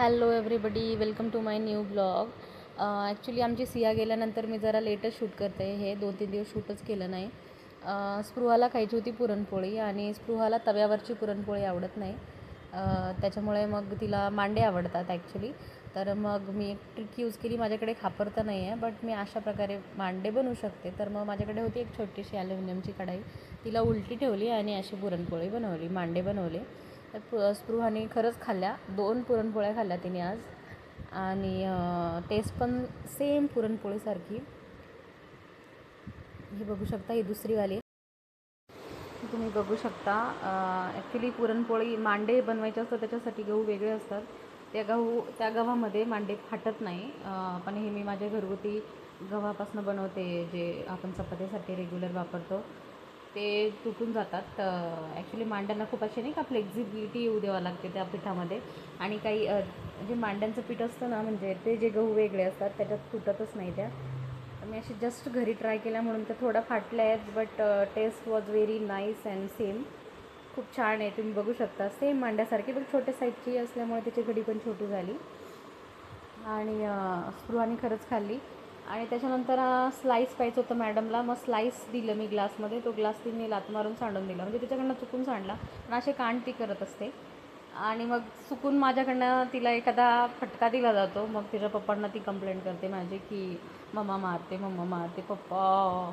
Hello everybody welcome to my new blog actually आमची सिया गेल्यानंतर मी जरा लेटच शूट करते. हे दोन तीन दिवस शूटच केलं नाही. Uh, स्पृहाला खायची होती पुरणपोळी आणि स्पृहाला तव्यावरची पुरणपोळी आवडत नाही. Uh, त्याच्यामुळे मग तिला मांडे आवडतात ॲक्च्युली तर मग मी एक ट्रिक यूज केली. माझ्याकडे खापर तर नाही आहे बट मी अशा प्रकारे मांडे बनवू शकते. तर मग माझ्याकडे होती एक छोटीशी ॲल्युमिनियमची कढाई. तिला उलटी ठेवली आणि अशी पुरणपोळी बनवली मांडे बनवले. तर पु स्पृहाने खरंच खाल्ल्या. दोन पुरणपोळ्या खाल्ल्या तिने आज. आणि टेस्ट पण सेम पुरणपोळीसारखी. ही बघू शकता ही दुसरीवाली तुम्ही बघू शकता ॲक्च्युली पुरणपोळी मांडे बनवायचे असतात त्याच्यासाठी गहू वेगळे असतात. त्या गहू त्या गव्हामध्ये मांडे फाटत नाही. पण हे मी माझ्या घरगुती गव्हापासून बनवते जे आपण चपातीसाठी रेग्युलर वापरतो. ते तुटून जातात. ॲक्च्युली मांड्यांना खूप असे नाही का फ्लेक्झिबिलिटी येऊ द्यावं लागते त्या पिठामध्ये. आणि काही जे मांड्यांचं पीठ असतं ना म्हणजे ते जे गहू वेगळे असतात त्याच्यात तुटतच नाही त्या. मी अशी जस्ट घरी ट्राय केल्या म्हणून त्या थोड्या फाटल्या आहेत but taste was very nice and same खूप छान आहे तुम्ही बघू शकता. सेम मांड्यासारखी पण छोट्या साईजची असल्यामुळे त्याची घडी पण छोटी झाली. आणि अं, स्पृहाने खरंच खाल्ली. आणि त्याच्यानंतर स्लाईस पाहिजे होतं मॅडमला मग स्लाईस दिलं मी ग्लासमध्ये तो ग्लास तिने लात मारून सांडून दिला. म्हणजे तिच्याकडनं चुकून सांडला. पण असे कांड ती करत असते. आणि मग चुकून माझ्याकडनं तिला एखादा फटका दिला जातो. मग तिच्या पप्पांना ती कंप्लेंट करते माझी की मम्मा मारते मम्मा मारते पप्पा.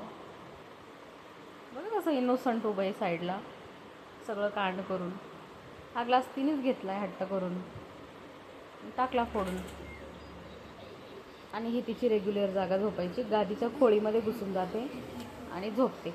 बघा कसं इनोसंट उभं आहे साईडला सगळं कांड करून. हा ग्लास तिनेच घेतला आहे हट्ट करून. टाकला फोडून. आणि ही तिची रेग्युलर जागा झोपायची. गादीच्या खोळीमध्ये घुसून जाते आणि झोपते.